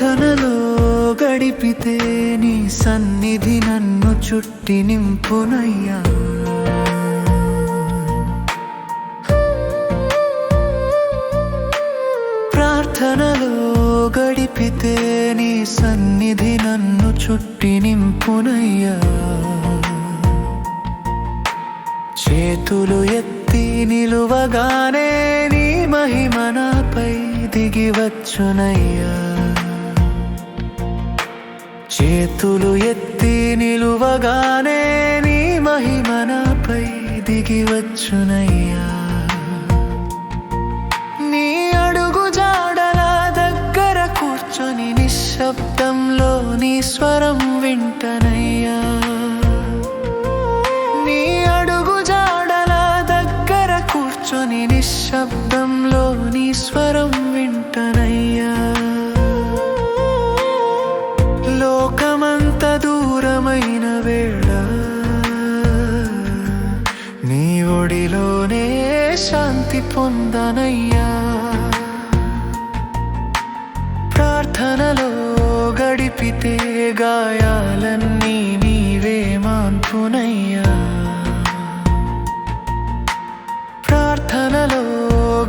ప్రార్థనలో గడిపితే నీ సన్నిధి నన్ను చుట్టి నింపునయ్యా. ప్రార్థనలో గడిపితే నీ సన్నిధి నన్ను చుట్టి నింపునయ్యా. చేతులు ఎత్తి నిలువగానే నీ మహిమ నాపై దిగి వచ్చునయ్యా. చేతులు ఎత్తి నిలువగానే నీ మహిమనపై దిగి వచ్చునయ్యా. నీ అడుగు జాడల దగ్గర కూర్చొని నిశ్శబ్దంలో నీ స్వరం వింటనయ్యా. నీ అడుగు జాడల దగ్గర కూర్చొని నిశ్శబ్దంలో నీ స్వరం దూరమైన వేళ. నీ ఒడిలోనే శాంతి పొందనయ్యా. ప్రార్థనలో గడిపితే గాయాలన్నీ నీవే మాన్పునయ్యా. ప్రార్థనలో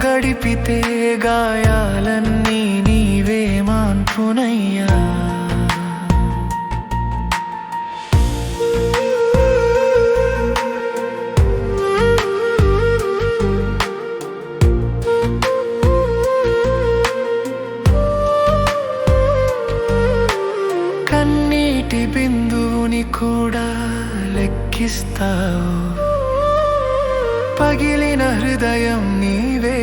గడిపితే గాయాలన్నీ నీవే మాన్పునయ్యా. కూడా లెక్కిస్తావు. పగిలిన హృదయం నీవే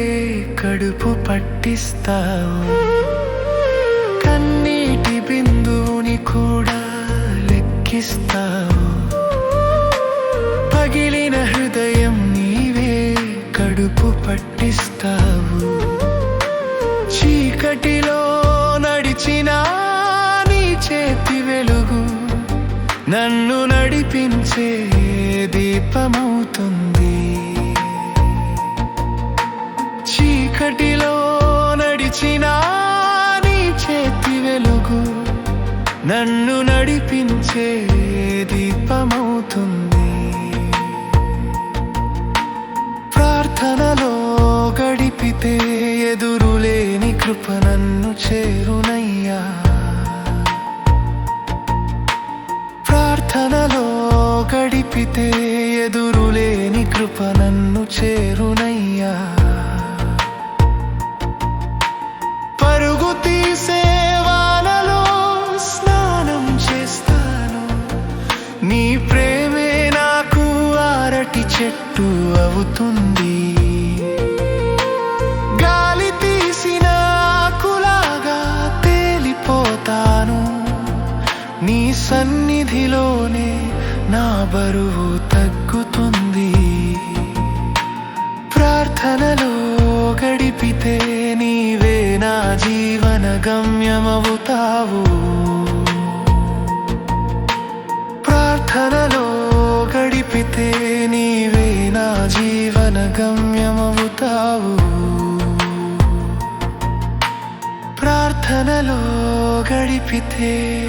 కడుపు పట్టిస్తావు. కన్నీటి బిందువుని కూడా నన్ను నడిపించే దీపమవుతుంది? చీకటిలో నడిచిన నీ చేతి వెలుగు నన్ను నడిపించే దీపమవుతుంది? ప్రార్థనలో గడిపితే ఎదురులేని కృప నన్ను చేరునయ్యా. ప్రార్థనలో గడిపితే ఎదురులేని కృప నన్ను చేరునయ్యా. పరుగు తీసే వానలో స్నానం చేస్తాను. నీ ప్రేమే నాకు ఆరటి చెట్టు అవుతుంది. సన్నిధిలోనే నా బరువు తగ్గుతుంది. ప్రార్థనలో గడిపితే నీవే నా జీవన గమ్యమవుతావు. ప్రార్థనలో గడిపితే నీవే నా జీవన గమ్యమవుతావు. ప్రార్థనలో గడిపితే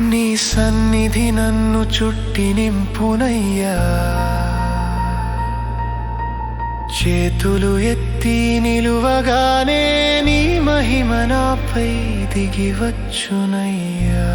నీ సన్నిధి నన్ను చుట్టి నింపునయ్యా. చేతులు ఎత్తి నిలువగానే నీ మహిమ నాపై దిగివచ్చునయ్యా